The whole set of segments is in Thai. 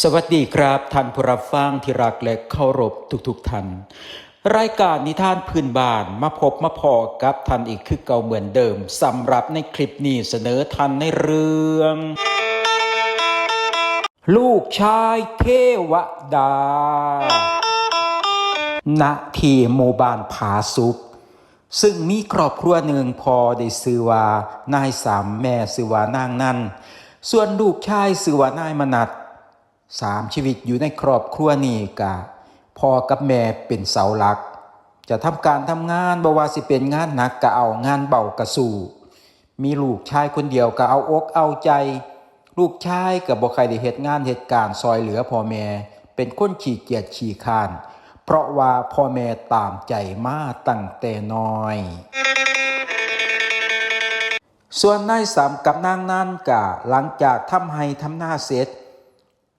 สวัสดีครับท่านผู้รับฟังที่รักและเคารพทุกๆท่าน รายการนิทานพื้นบ้านมาพบมาพอกับท่านอีกคือเก่าเหมือนเดิมสำหรับในคลิปนี้เสนอท่านในเรื่อง ลูกชายเทวดา ณ ที่หมู่บ้านผาสุกซึ่งมีครอบครัวหนึ่งพอได้ซื้อว่านายสามแม่ซื้อว่านางนั่นส่วนลูกชายซื้อว่านายมนัด สามชีวิตอยู่ในครอบครัวนี้กะพ่อกับแม่เป็นเสาหลัก จะทำการทำงานบ่ว่าสิเป็นงานหนักกะเอางานเบากะสู่มีลูกชายคนเดียวก็เอาอกเอาใจ ลูกชายกับบ่ใครได้เหตุงานเหตุการณ์ซอยเหลือพ่อแม่เป็นคนขี้เกียจขี้คานเพราะว่าพ่อแม่ตามใจมาตั้งแต่น้อย ส่วนนายสามกับนางนั่นกะหลังจากทำให้ทำหน้าเสร็จ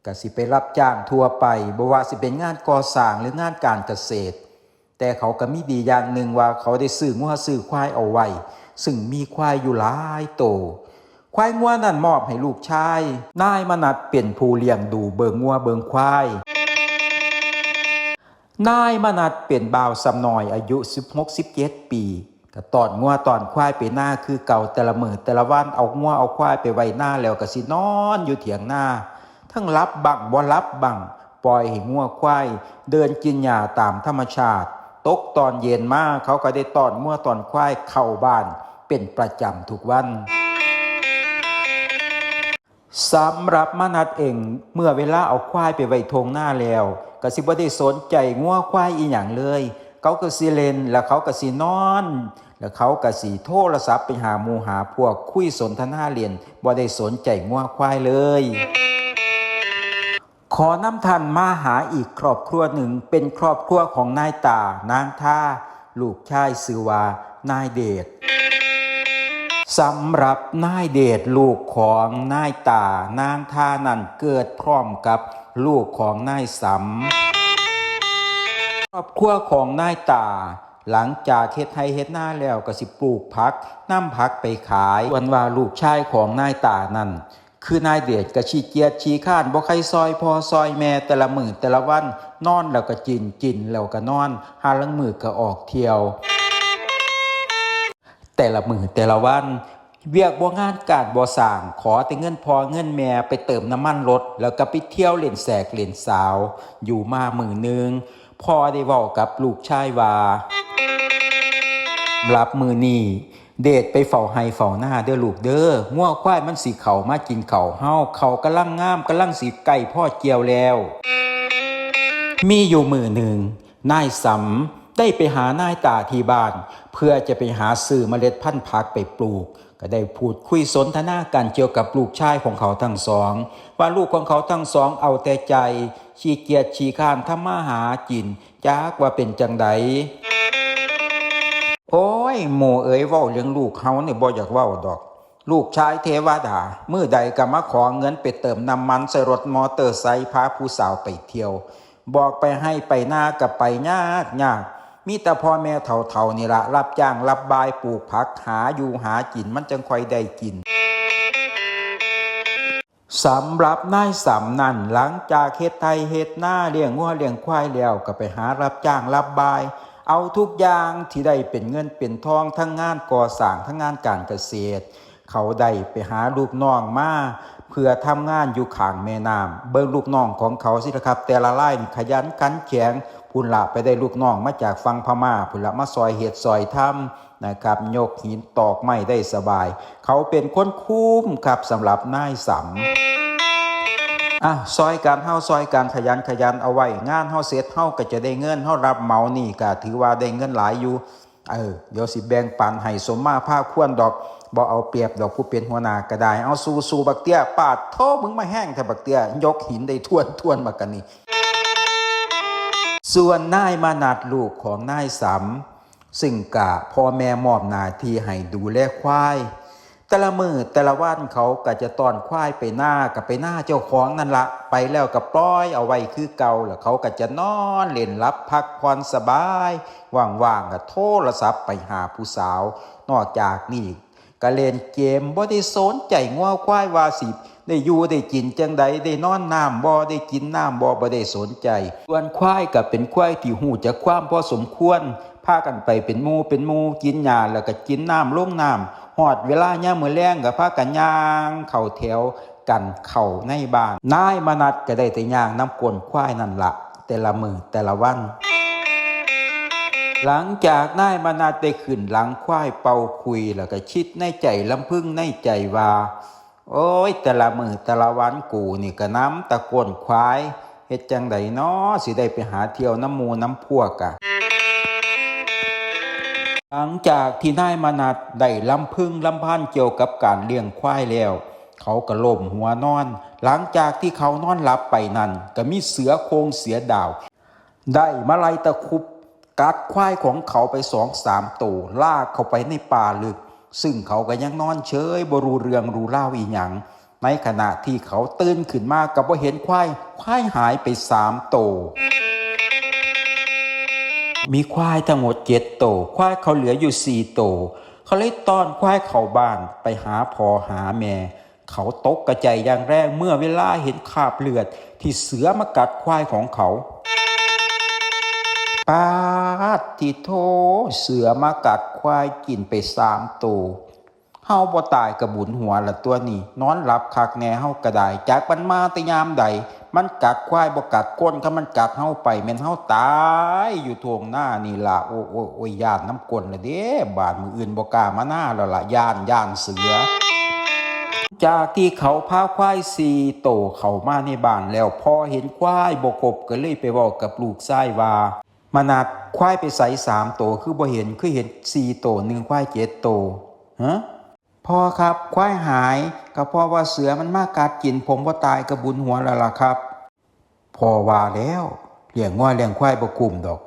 ก็สิไปรับจ้างทั่วไปบ่ว่าสิเป็นงานก่อสร้างหรืองานการเกษตร แต่เขาก็มีดีอย่างหนึ่งว่าเขาได้ซื้องัวซื้อควายเอาไว้ ซึ่งมีควายอยู่หลายโตวควายงัวนั่นมอบให้ลูกชาย นายมนัดเป็นผู้เลี้ยงดูเบิงงัวเบิงควาย นายมนัดเป็นบ่าวสำนอยอายุ 16-17 ปีก็ตอนงัวตอนควายไปหน้าคือเก่าแต่ละมือแต่ละวันเอางัวเอาควายไปไว้หน้าแล้วก็สินอนอยู่เถียงหน้า ทั้งรับบังบ่รับบังปล่อยให้งัวควายเดินกินหญ้าตามธรรมชาติ ตกตอนเย็นมาเขาก็ได้ตอนงัวตอนควายเข้าบ้านเป็นประจำทุกวันสำหรับมนัดเองเมื่อเวลาเอาควายไปไว้ทงหน้าแล้วก็สิบ่ได้สนใจงัวควายอีหยังเลย เขาก็สิเลนแล้วเขาก็สินอน แล้วเขาก็สิโทรศัพท์ไปหาหมู่หาพวกคุยสนทนาเรียนบ่ได้สนใจงัวควายเลย ขอนำทันมาหาอีกครอบครัวหนึ่งเป็นครอบครัวของนายตานางท่า ลูกชายสือว่านายเดชสำหรับนายเดชลูกของนายตานางท่านั้นเกิดพร้อมกับลูกของนายสำครอบครัวของนายตา หลังจากเฮ็ดไทยเฮ็ดหน้าแล้วก็สิปลูกพักนำพักไปขายวันว่าลูกชายของนายตานั้น คือนายเดชก็ชี้เกียจชี้ข้านบ่ใครซอยพอซอยแม่แต่ละมือแต่ละวัน นอนแล้วก็กินกินแล้วก็นอน หาลังมือก็ออกเที่ยว แต่ละมือแต่ละวัน เวียกบ่งานการบ่สร้างขอแต่เงินพอเงินแม่ไปเติมน้ำมันรถ แล้วก็ไปเที่ยวเล่นแสกเล่นสาว อยู่มามือหนึงพ่อได้เว้ากับลูกชายว่ารับมือนี้ เดทไปเฝ้าไห้เฝ้าหน้าเด้อลูกเด้อง่วควายมันสิเข้ามากินเขาเฮาเขากำลังงามกำลังสิใกล้พ่อเกี่ยวแล้ว มีอยู่มือหนึ่งนายสำได้ไปหานายตาที่บ้าน เพื่อจะไปหาซื้อเมล็ดพันธุ์ผักไปปลูก ก็ได้พูดคุยสนทนากันเกี่ยวกับลูกชายของเขาทั้งสอง ว่าลูกของเขาทั้งสองเอาแต่ใจขี้เกียจขี้ข้านทำมาหากินจากว่าเป็นจังใด โอ้ยหมู่เอ๋ยเว้าเรื่องลูกเฮาเนี่บ่อยากเว้าดอก ลูกชายเทวดาเมื้อใดก็มาขอเงินไปเติมน้ำมันใส่รถมอเตอร์ไซค์พาผู้สาวไปเที่ยว บอกไปให้ไปหน้ากับไปยากยากมีแต่พ่อแม่เฒ่าๆนี่ละรับจ้างรับบายปลูกผักหาอยู่หากินมันจังค่อยได้กินสำหรับนายสำนันหลังจากเฮ็ดไทยเฮ็ดหน้าเลี้ยงงัวเลี้ยงควายแล้วก็ไปหารับจ้างรับบาย เอาทุกอย่างที่ได้เป็นเงินเป็นทองทั้งงานก่อสร้างทั้งงานการเกษตร เขาได้ไปหาลูกน้องมาเพื่อทำงานอยู่ข้างแม่น้ำเบิ่งลูกน้องของเขาสิครับ แต่ละรายนี่ขยันขันแข็งพุ่นละไปได้ลูกน้องมาจากฝั่งพม่าพุ่นละมาซอยเฮ็ดซอยทำนะครับยกหินตอกไม้ได้สบาย เขาเป็นคนคุ้มครับสำหรับนายสำ อะซอยการเฮาซอยการขยันขยันเอาไว้ งานเฮาเสร็จเฮาก็จะได้เงินเฮารับเหมานี่ก็ถือว่าได้เงินหลายอยู่เออเดี๋ยวสิแบ่งปันให้สมมาภาคควรดอกบ่เอาเปรียบดอกผู้เป็นหัวหน้าก็ได้เอาสู้สู้บักเตี้ยปาดโทมึงมาแห้งแท้บักเตี้ยยกหินได้ท่วนท่วนมากันนี่ส่วนนายมานัดลูกของนายสำซึ่งกะพ่อแม่มอบหน้าที่ให้ดูแลควาย แต่ละมือแต่ละวันเขาก็จะต้อนควายไปหน้ากับไปหน้าเจ้าของนั่นละไปแล้วก็ปล่อยเอาไว้คือเก่าแล้วเขาก็จะนอนเล่นรับพักผ่อนสบายว่างๆก็โทรศัพท์ไปหาผู้สาว นอกจากนี้ก็เล่นเกมบ่ได้สนใจงัวควายวาสิได้อยู่ได้กินจังใดได้นอนน้ำบ่ได้กินน้ำบ่บ่ได้สนใจส่วนควายก็เป็นควายที่หูจักความพอสมควร พากันไปเป็นมูเป็นมูกินหญ้าแล้วก็กินน้ำล่งน้ำฮอดเวลายามมื้อแลงก็พากันย่างเข้าแถวกันเข้าในบ้านนายมนัดก็ได้แต่ย่างน้ำกลนควายนั่นละแต่ละมือแต่ละวัน หลังจากนายมนัดได้ขึ้นหลังควายเป่าคุยแล้วก็คิดในใจลำพึ่งในใจว่า โอ้ยแต่ละมือแต่ละวันกูนี่ก็น้ำตะกวนควายเฮ็ดจังใดน้อสิได้ไปหาเที่ยวน้ำมูน้ำพวกอะ หลังจากที่นายมนัดได้ลำพึ่งลำพันเกี่ยวกับการเลี้ยงควายแล้ว เขาก็ล่มหัวนอน หลังจากที่เขานอนหลับไปนั่นก็มีเสือโคงเสือดาว ได้มาไล่ตะคุบกัดควายของเขาไปสองสามตัวลากเขาไปในป่าลึก ซึ่งเขาก็ยังนอนเฉยบรูเรืองรูเล่าวอีหยังในขณะที่เขาตื่นขึ้นมากับว่าเห็นควายควายหายไปสามตัว มีควายทั้งหมดเจ็ดตัวควายเขาเหลืออยู่สี่ตัวเขาเลยต้อนควายเข้าบ้านไปหาพอหาแม่ เขาตกกระใจอย่างแรกเมื่อเวลาเห็นคราบเลือด ที่เสือมากัดควายของเขาปาดที่โทเสือมากัดควายกินไปสามตัวเฮาบ่ตายกระบุญหัวละตัวนี้ นอนหลับคักแน่เฮากระไดจากมันมาแต่ยามใด มันกัดควายบ่กัดก้นถ้ามันกัดเฮาไปแม่นเฮาตายอยู่ทวงหน้านี่ล่ะโอ้โอ้โอ้ยย่านน้ำกลนละเด้บาดมืออื่นบ่กล้ามาหน้าแล้วล่ะย่านย่านเสือ จากที่เขาพาควายสีโตเขามาในบ้านแล้วพอเห็นควายบกบก็เลยไปบอกกับลูกชายว่ามานัดควายไปใส่สามโตคือบ่เห็นคือเห็นสี่โตหนึ่งควายเจ็ดโตฮะ พ่อครับควายหายก็เพราะว่าเสือมันมากัดกิน ผมว่าตายกระบุญหัวแล้วล่ะครับพ่อว่าแล้วเลี้ยงง้อเลี้ยงควายบ่กลุ่มดอก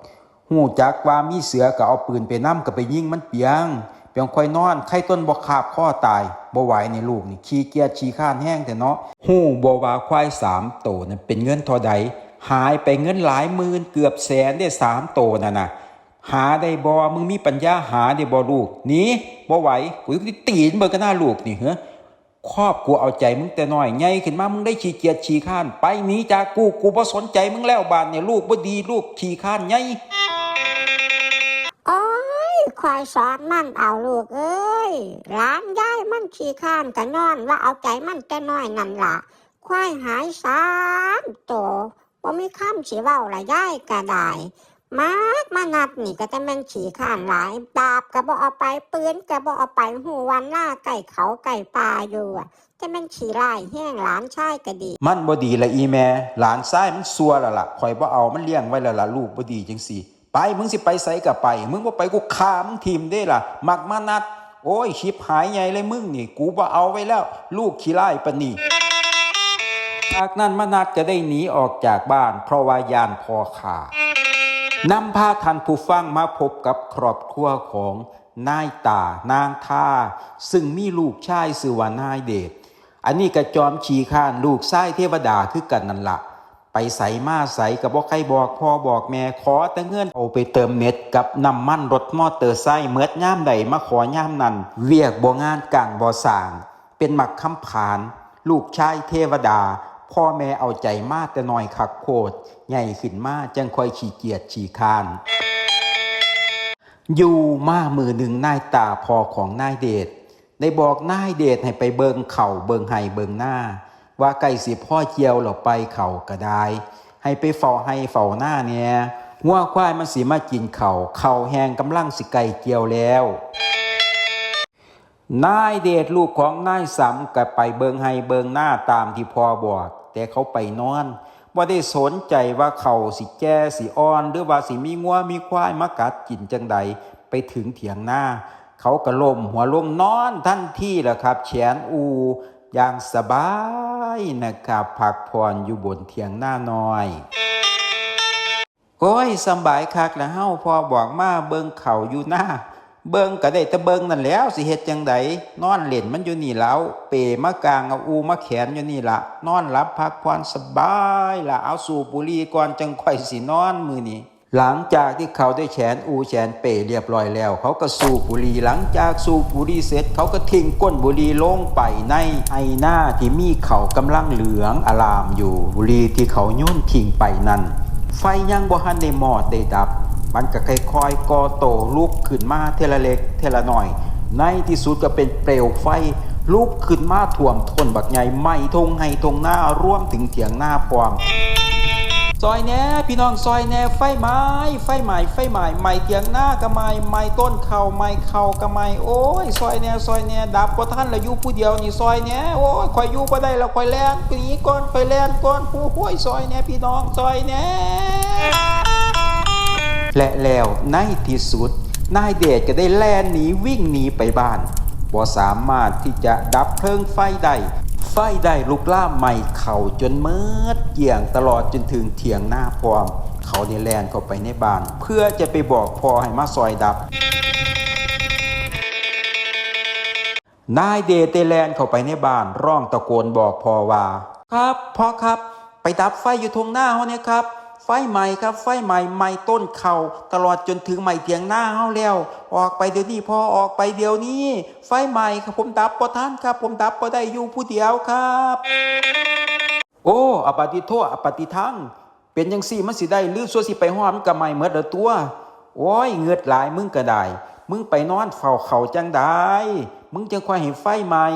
หูจักว่ามีเสือก็เอาปืนไปนํก็ไปยิงมันเปียงเปียงค่อยนอนไข้ต้นบ่ขาบข้อตายบ่ไหวในลูกนี่ขี้เกียจขี้ข้านแห้งแต่เนาะหูบ่ว่าควายสามโตนั่นเป็นเงินท่าใดหายไปเงินหลายหมื่นเกือบแสนได้สามโตนั่นน่ะ หาได้บ่มึงมีปัญญาหาได้บ่ลูกหนี่บ่ไหวกูสิตีนเบิ่งกันหน้าลูกนี่เฮ้อครอบกูเอาใจมึงแต่น้อยใหญ่ขึ้นมามึงได้ขี้เกียจขี้ข้าน ไปหนีจากกูกูบ่สนใจมึงแล้วบาดเนี่ยลูกบ่ดีลูกขี้ข้านใหญ่โอ้ยควายสอนมันเอาลูกเอ้ยร้านย้ายมันขี้ข้านกะนอนว่าเอาใจมันแต่น้อยนั่นล่ะควายหายสามตัวว่ามีคำสีเว้าละย้ายกะได้ มากมานัดนี่ก็จะแม่นขี้ข้านหลายดาบก็บ่เอาไปปืนก็บ่เอาไปหูวันล่าไก่เขาไก่ปลาอยู่อะจะแม่นขี้ไล่แห้งหลานชายก็ดี มันบ่ดีละอีแม่หลานซ้ายมันซัวแล้วล่ะข่อยบ่เอามันเลี้ยงไว้แล้วล่ะลูกบ่ดีจังซี่ ไปมึงสิไปไสก็ไป มึงบ่ไปกูฆ่ามึงทิ่มได้ล่ะ มักมานัด โอ้ยชิบหายใหญ่เลยมึงนี่ กูบ่เอาไว้แล้ว ลูกขี้ร้ายปานนี้จากนั้นมานัดก็ได้หนีออกจากบ้าน เพราะว่ายานพอขา นำพาท่านผู้ฟังมาพบกับครอบครัวของนายตานางท่า ซึ่งมีลูกชายชื่อว่านายเดชอันนี้กระจอมฉีข้านลูกไส้เทวดาคือกันนั่นละไปใส่มาใส่กับบอกใครบอกพ่อบอกแม่ขอแต่เงินเอาไปเติมเน็ตกับน้ำมันรถมอเตอร์ไซค์เมื่อย่ามใดมาขอย่ามนั้นเวียกบ่งานการบ่สาง เป็นหมักคำผาน ลูกชายเทวดา พ่อแม่เอาใจมาแต่น้อยคักโคตร ใหญ่ขึ้นมาจังคอยขี้เกียจฉี่คานอยู่มามือหนึ่งนายตาพอของนายเดชได้บอกนายเดชให้ไปเบิงเข่าเบิงไห้เบิงหน้า ว่าไก่สิพ่อเจียวเราไปเข่าก็ได้ ให้ไปเฝ้าให้เฝ้าหน้าเนี่ยงัวควายมันสิมากินเข่าเข่าแหงกำลังสิไก่เกียวแล้ว นายเดชลูกของนายสำก็ไปเบิงให้เบิงหน้าตามที่พ่อบอก แต่เขาไปนอน ว่าได้สนใจว่าเขาสิแก่สิอ่อน หรือว่าสิมีงัวมีควายมากัดกินจังใดไปถึงเถียงหน้า เขาก็ล่มหัวลงนอนทันทีแหละครับแขนอูอย่างสบายนะครับพักผ่อนอยู่บนเถียงหน้าน้อยโอ้ยสบายคักแล้วเฮาพอบอกมาเบิ่งเขาอยู่หน้า เบิงก็ได้แต่เบิงนั่นแล้วสิเฮ็ดจังใดนอนเล่นมันอยู่นี่แล้ว เปมากลางเอาอูมาแขนอยู่นี่ละนอนหลับพักผ่อนสบายละเอาสูบบุหรี่ก่อนจังค่อยสินอนมือนี้หลังจากที่เขาได้แฉนอูแฉนเปเรียบร้อยแล้ว เขาก็สูบบุหรี่หลังจากสูบบุหรี่เสร็จ เขาก็ทิ้งก้นบุหรี่ลงไปในไอหน้าที่มีเขากำลังเหลืองอลามอยู่บุหรี่ที่เขาโย่นทิ้งไปนั้นไฟยังบ่ทันได้มอดได้ดับ มันก็ค่อยๆก่อโตลุกขึ้นมาเทละเล็กเทละหน่อย ในที่สุดก็เป็นเปลวไฟลุกขึ้นมาท่วมทนบักใหญ่ไหมทงให้ทงหน้าร่วมถึงเถียงหน้าพร้อมซอยแน่พี่น้องซอยแน่ไฟไหม้ไฟไหม้ไฟไหม้ไหม้เตียงหน้าก็ไม้ไหม้ต้นเข่าไหม้เข่าก็ไม้โอ้ยซอยแน่ซอยแน่ดับบ่ทันล้วอยู่ผู้เดียวนี่ซอยแน่โอ้ยข่อยอยู่บ่ได้แล้วข่อยแล่นหนีก่อนข่อยแล่นก่อนโอ้ห้อยซอยแน่พี่น้องซอยแน่ และแล้วในที่สุด นายเดชก็ได้แล่นหนีวิ่งหนีไปบ้านบ่สามารถที่จะดับเพลิงไฟได้ไฟได้ลุกล่ามไหม้เข่าจนเมิดเกี่ยงตลอดจนถึงเถียงหน้าพร้อม เขาได้แลนเข้าไปในบ้าน เพื่อจะไปบอกพ่อให้มาซอยดับ นายเดเตแลนเข้าไปในบ้านร้องตะโกนบอกพ่อว่า ครับพ่อครับ ไปดับไฟอยู่ทงหน้าเฮาเนี่ยครับ ไฟใหม่ครับ ไฟใหม่ไหม้ต้นเข่าตลอดจนถึงไหม้เตียงหน้าเฮาแล้ว ออกไปเดี๋ยวนี้พอออกไปเดี๋ยวนี้ ไฟใหม่ครับผมดับบ่ทันครับ ผมดับบ่ได้อยู่ผู้เดียวครับ โอ้อปาติโทอปาติทังเป็นจังซี่มันสิได้ลือซัวสิไปฮอดมันก็ไม่เมดละตัวโอ้ยเงือดหลายมึงก็ได้มึงไปนอนเฝ้าเขาจังได้มึงจังค่อยให้ไฟใหม่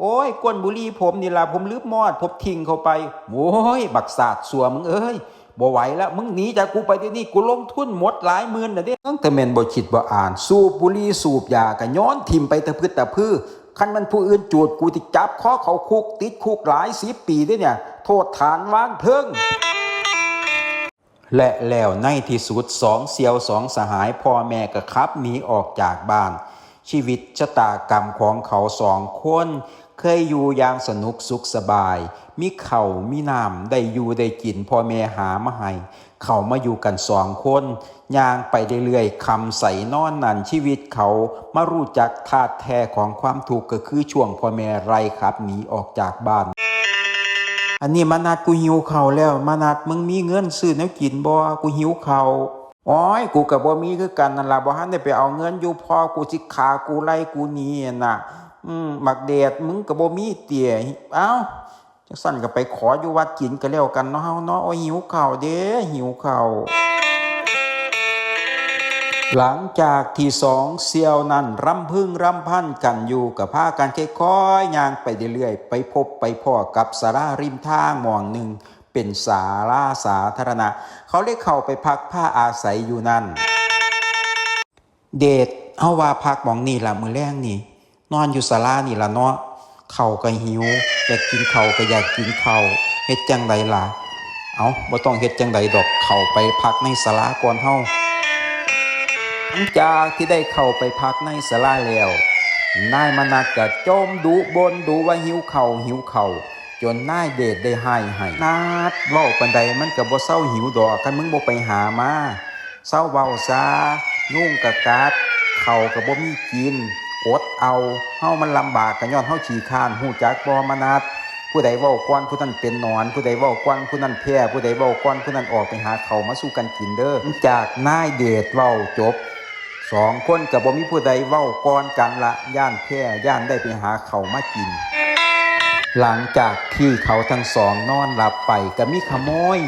โอ้ยกวนบุรีผมนี่ละผมลืมมอดผมทิ้งเข้าไปโอ้ยบักสาดสัวมึงเอ้ย บ่ไหวแล้วมึงหนีจากกูไปเดี๋ยวนี้กูลงทุนหมดหลายหมื่นนะเด้ตั้งแต่แม่นบ่คิดบ่อ่าน สูบบุหรี่สูบยาก็ย้อนทิมไปตะพืดตะพือคันมันผู้อื่นจูดกูที่จับข้อเขาคุกติดคุกหลายสิบปีเด้เนี่ย โทษฐานวางเพิงและแล้วในที่สุดสองเสียวสองสหายพ่อแม่ก็ขับหนีออกจากบ้าน ชีวิตชะตากรรมของเขาสองคน เคยอยู่อย่างสนุกสุขสบาย มีเขา่ามีน้ำได้อยู่ได้กินพ่อแม่หามาให้เขามาอยู่กันสองคนย่างไปเรื่อยๆคำใส่นอนนั่นชีวิตเขามารู้จักธาตุแท้ของความทุกก็คือช่วงพ่อแม่ไรครับหนีออกจากบ้าน อันนี้มานัดกูหิวเขาแล้วมานัดมึงมีเงินซื้อแนวกินบ่กูหิวเขาวโอ้ยกูกับบ่มีคือกันนั่นล่ะบ่ทันได้ไปเอาเงินอยู่พอกูสิขากูไล่กูนีน่ะ อืมบักเดดมึงกับบ่มีเตี่ยเอ้าจังสั่นก็ไปขออยู่วัดกินก็แล้วกันเนาะเฮาเนาะโอ้หิวข้าวเด้หิวข้าวหลังจากที่สองเซียวนั้นรำพึงรำพันกันอยู่กับพากันค่อยๆย่างไปเรื่อยๆไปพบไปพ่อกับสาราริมทางหมองหนึ่งเป็นศาลาสาธารณะ เขาเลยเข้าไปพักผ้าอาศัยอยู่นั่น เดทเฮาว่าพักหมองนี่ละมือแรงนี่ นอนอยู่ศาลานี่ล่ะเนาะเข้าก็หิวอยากกินเข้าก็อยากกินเข้าเฮ็ดจังไดล่ะเอาบ่ต้องเฮ็ดจังไดดอกเข้าไปพักในศาลาก่อนเฮาหลังจากที่ได้เข้าไปพักในศาลาแล้วนายมนัสก็จมดุบนดูว่าหิวเข่าหิวเข่าจนนายเดชได้ให้ให้นาดเว้าปันใดมันก็บ่เศร้าหิวดอกคันมึงบ่ไปหามาเศร้าเว้าซายุ่งกะกัดเข่าก็บ่มีกิน อดเอาเฮามันลำบากก็ย้อนเฮาขี้ข้านฮู้จักบ่มนัสผู้ใดเว้าก่อนผู้นั้นเป็นนอน ผู้ใดเว้าก่อนผู้นั้นแพ้ผู้ใดเว้าก่อนผู้นั้นออกไปหาเขามาสู่กันกินเด้อจากนายเดชเว้าจบสองคนกับบ่มีผู้ใดเว้าก่อนกันละย่านแพร่ย่านได้ไปหาเขามากิน หลังจากที่เขาทั้งสองนอนหลับไปก็มีขโมย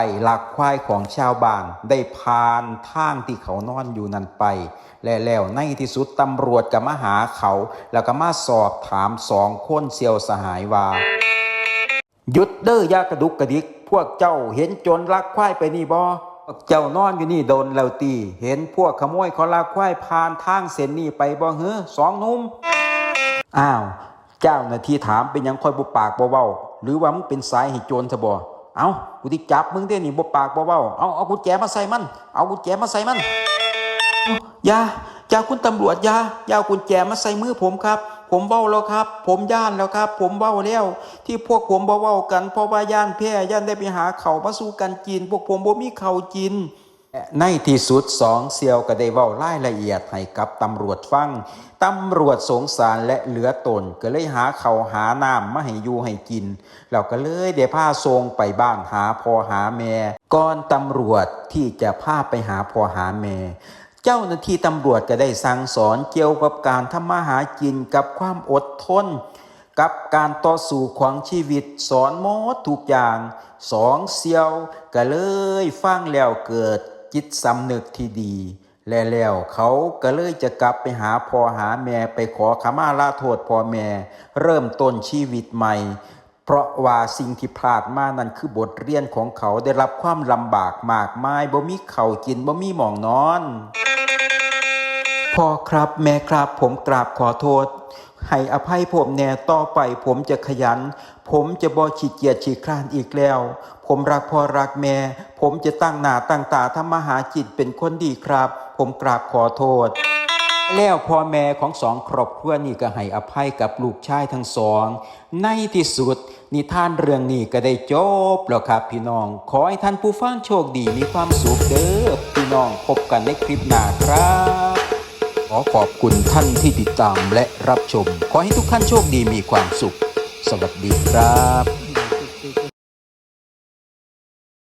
ไปลักควายของชาวบ้าน ได้พานทางที่เขานอนอยู่นั้นไปและแล้วในที่สุดตำรวจก็มาหาเขา แล้วก็มาสอบถามสองคนเซียวสหายว่าหยุดเด้อยากระดุกกระดิก พวกเจ้าเห็นโจรลักควายไปนี่บ่เจ้านอนอยู่นี่โดนแล้วตี เห็นพวกขโมยเขาลักควายผ่านทางเส้นนี้ไปบ่เฮ้อสองนุ่มอ้าว เจ้าหน้าที่ถามเป็นยังคอยบ่ปากบ่เว้า หรือว่ามึงเป็นสายให้โจรซะบ่ เอ้ากูที่จับมึงเด้นี่บ่ปากบ่เว้าเอาเอากุญแจมาใส่มัน เอากุญแจมาใส่มันอย่าอย่าคุณตำรวจอย่าอย่าเอากุญแจมาใส่มือผมครับ ผมเบ้าแล้วครับ ผมย่านแล้วครับ ผมเบ้าแล้ว ที่พวกผมบ่เบ้ากันเพราะว่าย่านแพ้ย่านได้ไปหาเข่ามาสู้กันจีน พวกผมบ่มีเข่าจีน ในที่สุดสองเซียวก็ได้เว้ารายละเอียดให้กับตำรวจฟัง ตำรวจสงสารและเหลือตนก็เลยหาเขาหาน้ำมาให้อยู่ให้กินเราก็เลยได้พาทรงไปบ้านหาพ่อหาแม่ก่อนตำรวจที่จะพาไปหาพ่อหาแม่เจ้าหน้าที่ตำรวจก็ได้สั่งสอนเกี่ยวกับการทำมาหากินกับความอดทน กับการต่อสู้ของชีวิตสอนหมดทุกอย่างสองเซียวก็เลยฟังแล้วเกิด จิตสำนึกที่ดี และแล้วเขาก็เลยจะกลับไปหาพ่อหาแม่ไปขอขมาลาโทษพ่อแม่ เริ่มต้นชีวิตใหม่ เพราะว่าสิ่งที่พลาดมานั้นคือบทเรียนของเขาได้รับความลำบากมากมายบ่มีเขากินบ่มีหมองนอนพ่อครับแม่ครับผมกราบขอโทษ ให้อภัยผมแน่ต่อไปผมจะขยัน ผมจะบ่ขี้เกียจขี้คร้านอีกแล้ว ผมรักพ่อรักแม่ ผมจะตั้งหน้าตั้งตาทำมาหาจิตเป็นคนดีครับ ผมกราบขอโทษ แล้วพ่อแม่ของสองครอบครัวนี้ก็ให้อภัยกับลูกชายทั้งสอง ในที่สุด นิทานเรื่องนี้ก็ได้จบแล้วครับพี่น้อง ขอให้ท่านผู้ฟังโชคดีมีความสุขเด้อพี่น้องพบกันในคลิปหน้าครับขอขอบคุณท่านที่ติดตามและรับชม ขอให้ทุกท่านโชคดีมีความสุข สวัสดีครับ